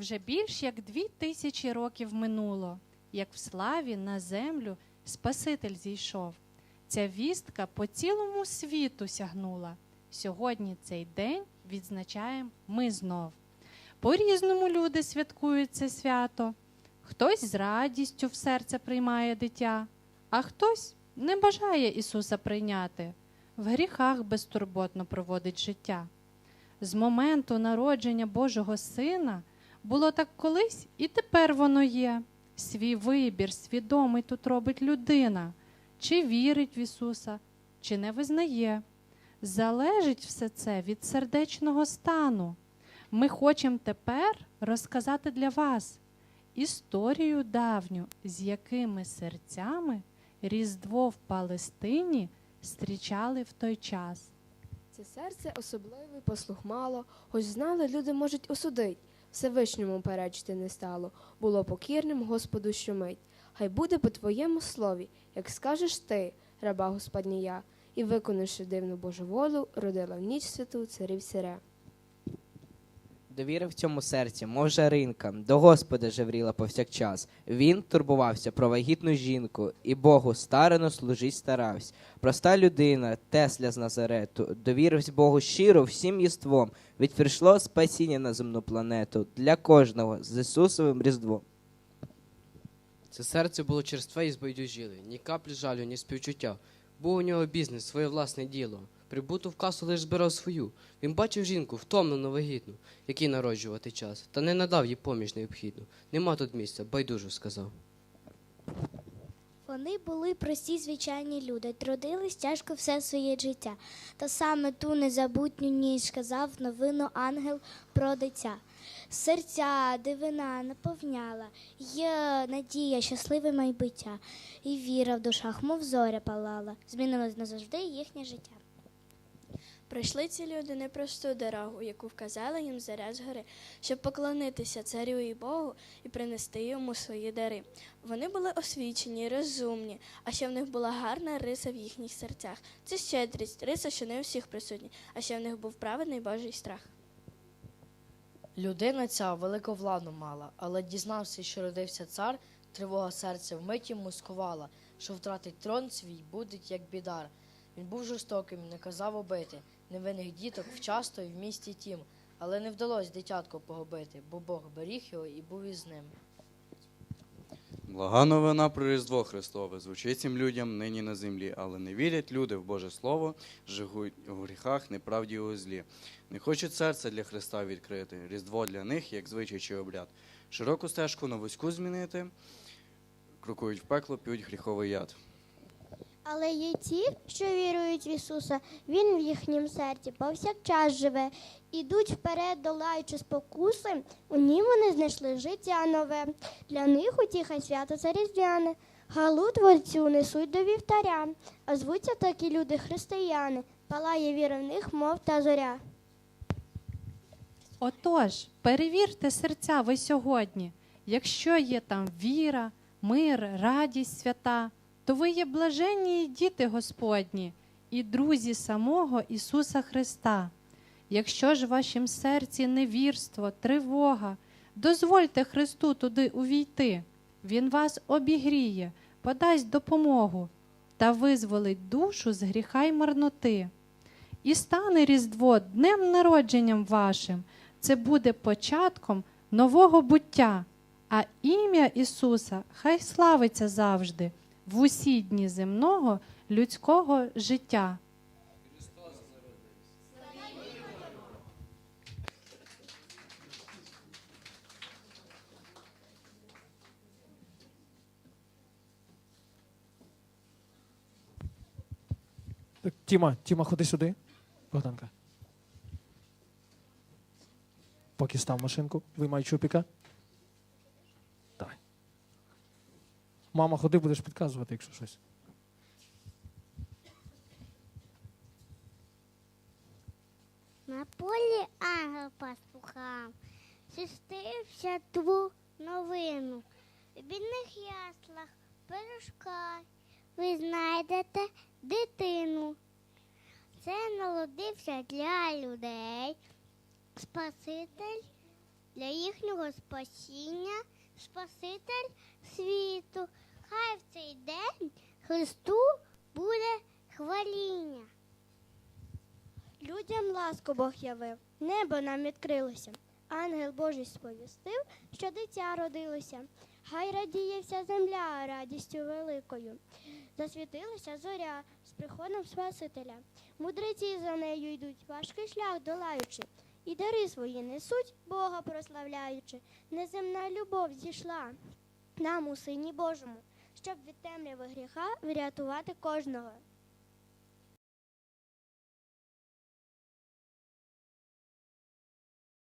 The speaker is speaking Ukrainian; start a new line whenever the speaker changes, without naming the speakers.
Вже більш як дві тисячі років минуло, як в славі на землю Спаситель зійшов. Ця вістка по цілому світу сягнула. Сьогодні цей день відзначаємо ми знов. По-різному люди святкують це свято. Хтось з радістю в серце приймає дитя, а хтось не бажає Ісуса прийняти, в гріхах безтурботно проводить життя. З моменту народження Божого Сина було так колись і тепер воно є. Свій вибір свідомий тут робить людина, чи вірить в Ісуса, чи не визнає. Залежить все це від сердечного стану. Ми хочемо тепер розказати для вас історію давню, з якими серцями Різдво в Палестині зустрічали в той час.
Це серце особливий послух мало, хоч знали, люди можуть осудить. Всевишньому перечити не стало, було покірним Господу щомить. Хай буде по твоєму слові, як скажеш ти, раба Господня і виконавши дивну Божу волю, родила в ніч святу царів сире.
Довіра в цьому серці, мов жаринка, до Господа жевріла повсякчас. Він турбувався про вагітну жінку, і Богу старано служить старався. Проста людина, Тесля з Назарету, довірився Богу щиро всім єством, ведь прийшло спасіння на земну планету для кожного з Ісусовим Різдвом.
Це серце було черстве і збайдужіле, ні каплі жалю, ні співчуття. Був у нього бізнес, своє власне діло. Прибуту в касу лиш збирав свою. Він бачив жінку, втомлену вагітну, якій народжувати час, та не надав їй поміч необхідну. Нема тут місця, байдужо сказав.
Вони були прості звичайні люди, трудились тяжко все своє життя. Та саме ту незабутню ніч сказав новину ангел про дитя. Серця дивина наповняла, є надія, щасливе майбуття, і віра в душах, мов зоря палала, змінилось назавжди їхнє життя.
Пройшли ці люди непросту дорогу, яку вказала їм заря згори, щоб поклонитися царю і Богу і принести йому свої дари. Вони були освічені, розумні, а ще в них була гарна риса в їхніх серцях. Це щедрість, риса, що не у всіх присутні, а ще в них був праведний Божий страх.
Людина ця велику владу мала, але дізнався, що родився цар, тривога серця вмить йому скувала, що втратить трон свій буде, як бідар. Він був жорстоким, не казав убити, невинних діток вчасто і в місті тім, але не вдалося дитятко погубити, бо Бог беріг його і був із ним.
Блага новина про Різдво Христове звучить цим людям нині на землі, але не вірять люди в Боже Слово, живуть у гріхах, неправді у злі. Не хочуть серце для Христа відкрити, Різдво для них, як звичай чи обряд. Широку стежку на вузьку змінити, крокують в пекло, п'ють гріховий яд.
Але є ті, що вірують в Ісуса, Він в їхнім серці повсякчас живе. Ідуть вперед, долаючи спокуси, у нім вони знайшли життя нове. Для них утіха свято це різдвяне. Галу творцю несуть до вівтаря, а звуться такі люди християни. Палає віра в них, мов та зоря.
Отож, перевірте серця ви сьогодні. Якщо є там віра, мир, радість свята, то ви є блаженні діти Господні і друзі самого Ісуса Христа. Якщо ж в вашім серці невірство, тривога, дозвольте Христу туди увійти. Він вас обігріє, подасть допомогу та визволить душу з гріха й марноти. І стане Різдво днем народженням вашим. Це буде початком нового буття, а ім'я Ісуса хай славиться завжди в усі дні земного людського життя.
Тіма, Тіма, ходи сюди. Богданка. Поки став машинку, виймай чупіка. Мама, ходи, будеш підказувати, якщо щось.
На полі ангел пастухам, зістився тву новину. В бідних яслах пирожка ви знайдете дитину. Це народився для людей, Спаситель для їхнього спасіння, Спаситель світу. Хай в цей день Христу буде хваління. Людям ласку Бог явив, небо нам відкрилося. Ангел Божий сповістив, що дитя родилося. Хай радіє вся земля радістю великою. Засвітилася зоря з приходом Спасителя. Мудреці за нею йдуть, важкий шлях долаючи, і дари свої несуть, Бога прославляючи. Неземна любов зійшла нам у Сині Божому, щоб від темряви гріха врятувати кожного.